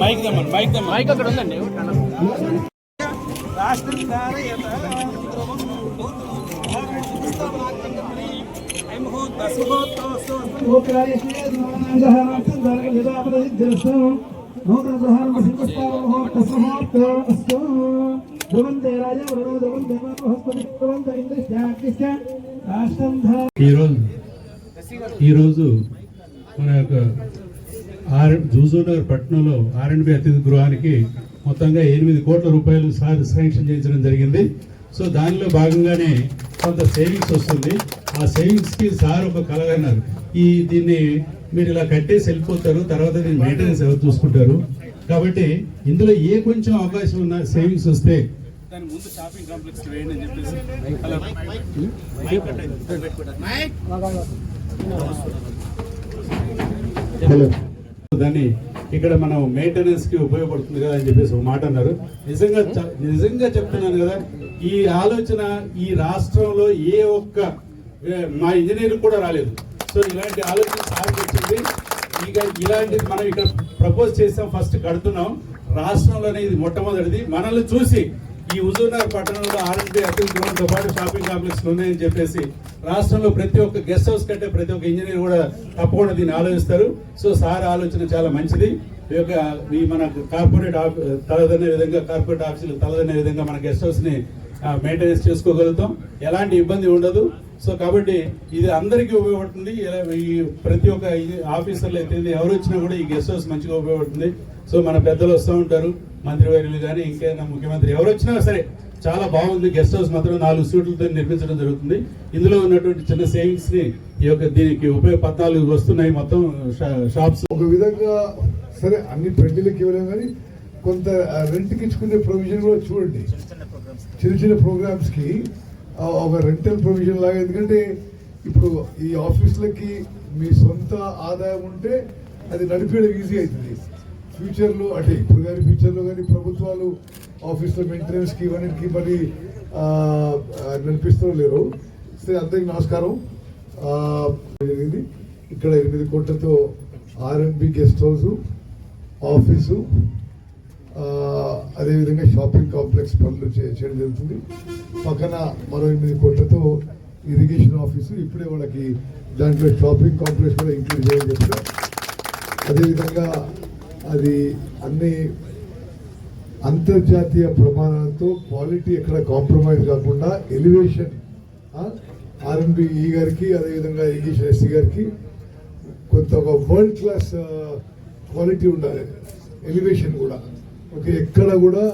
Mic దమ్మని mic దమ్మని mic అక్కడ ఉందండి. ఈరోజు ఈరోజు మన యొక్క ఆర్ జూజూనగర్ పట్టణంలో ఆర్ఎండ్బి అతిథి గృహానికి మొత్తంగా ఎనిమిది కోట్ల రూపాయలు సార్ శాంక్షన్ చేయించడం జరిగింది. సో దానిలో భాగంగానే కొంత సేవింగ్స్ వస్తుంది. ఆ సేవింగ్స్కి సార్ ఒక కలగన్నారు ఈ దీన్ని మీరు ఇలా కట్టేసి వెళ్ళిపోతారు తర్వాత దీన్ని మెయింటెనెన్స్ ఎవరు చూసుకుంటారు? కాబట్టి ఇందులో ఏ కొంచెం అవకాశం ఉన్న సేవింగ్స్ వస్తే దాని ముందు షాపింగ్ కాంప్లెక్స్ వేయండి అని చెప్పేసి. అలా దాన్ని ఇక్కడ మనం మెయింటెనెన్స్కి ఉపయోగపడుతుంది కదా అని చెప్పేసి ఒక మాట అన్నారు. నిజంగా నిజంగా చెప్తున్నాను కదా ఈ ఆలోచన ఈ రాష్ట్రంలో ఏ ఒక్క మా ఇంజనీర్ కూడా రాలేదు. సో ఇలాంటి ఆలోచన సార్కి వచ్చింది. ఇక ఇలాంటిది మనం ఇక్కడ ప్రపోజ్ చేసాం ఫస్ట్ కడుతున్నాం. రాష్ట్రంలోనే ఇది మొట్టమొదటిది. మనల్ని చూసి ఈ హుజూర్నగర్ పట్టణంలో ఆర్ఎంపీ అఖిల్ గ్రౌండ్తో పాటు షాపింగ్ కాంప్లెక్స్ ఉన్నాయని చెప్పేసి రాష్ట్రంలో ప్రతి ఒక్క గెస్ట్ హౌస్ కంటే ప్రతి ఒక్క ఇంజనీర్ కూడా తప్పకుండా దీన్ని ఆలోచిస్తారు. సో సార్ ఆలోచన చాలా మంచిది. ఈ యొక్క ఈ మన కార్పొరేట్ ఆఫీ తలదనే విధంగా కార్పొరేట్ ఆఫీసులు తలదనే విధంగా మన గెస్ట్ హౌస్ని మెయింటెనెన్స్ చేసుకోగలుగుతాం. ఎలాంటి ఇబ్బంది ఉండదు. సో కాబట్టి ఇది అందరికీ ఉపయోగపడుతుంది. ఈ ప్రతి ఒక్క ఈ ఆఫీసర్లు అయితే ఎవరు వచ్చినా కూడా ఈ గెస్ట్ హౌస్ మంచిగా ఉపయోగపడుతుంది. సో మన పెద్దలు వస్తూ ఉంటారు. మంత్రివర్యులు కానీ ఇంకేమైనా ముఖ్యమంత్రి ఎవరు వచ్చినా సరే చాలా బాగుంది. గెస్ట్ హౌస్ మాత్రం నాలుగు సీట్లతో నిర్మించడం జరుగుతుంది. ఇందులో ఉన్నటువంటి చిన్న సేవింగ్స్ని ఈ యొక్క దీనికి ఉపయోగ పద్నాలుగు వస్తున్నాయి మొత్తం షా- షాప్స్. ఒక విధంగా సరే అన్ని పెళ్ళిళ్ళకి ఇవ్వలేము కానీ కొంత రెంట్కి ఇచ్చుకునే ప్రొవిజన్ కూడా చూడండి. చిన్న చిన్న ప్రోగ్రామ్స్కి ఒక రెంటల్ ప్రొవిజన్ లాగా. ఎందుకంటే ఇప్పుడు ఈ ఆఫీసులకి మీ సొంత ఆదాయం ఉంటే అది నడిపేయడం ఈజీ అవుతుంది. ఫ్యూచర్లో అంటే ఇప్పుడు కానీ ఫ్యూచర్లో కానీ ప్రభుత్వాలు ఆఫీసులో మెయింటెనెన్స్కి ఇవన్నిటికి మరి నడిపిస్తూ లేరు. సరే అందరికీ నమస్కారం. జరిగింది. ఇక్కడ ఎనిమిది కోట్లతో ఆర్ఎంబి గెస్ట్ హౌస్ ఆఫీసు అదేవిధంగా షాపింగ్ కాంప్లెక్స్ పనులు చేయడం జరుగుతుంది. పక్కన మరో ఎనిమిది కోట్లతో ఇరిగేషన్ ఆఫీసు ఇప్పుడే వాళ్ళకి దాంట్లో షాపింగ్ కాంప్లెక్స్ కూడా ఇంక్లూడ్ చేయడం చెప్పారు అదేవిధంగా అది అన్ని అంతర్జాతీయ ప్రమాణాలతో క్వాలిటీ ఎక్కడ కాంప్రమైజ్ కాకుండా ఎలివేషన్ ఆర్ఎంబి ఈ గారికి అదేవిధంగా ఇరిగేషన్ ఎస్సీ గారికి కొంత ఒక వరల్డ్ క్లాస్ క్వాలిటీ ఉండాలి. ఎలివేషన్ కూడా. ఎక్కడ కూడా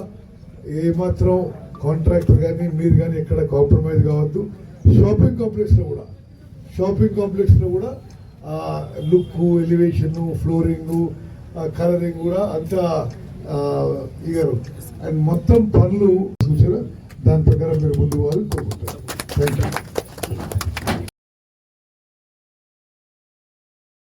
ఏమాత్రం కాంట్రాక్టర్ కానీ మీరు కానీ ఎక్కడ కాంప్రమైజ్ కావద్దు. షాపింగ్ కాంప్లెక్స్లో కూడా. షాపింగ్ కాంప్లెక్స్లో కూడా లుక్ ఎలివేషను ఫ్లోరింగు కలరింగ్ కూడా అంతా ఇగారు అండ్ మొత్తం పనులు సూచన దాని ప్రకారం మీరు ముందు వారు కోరుకుంటారు థ్యాంక్ యూ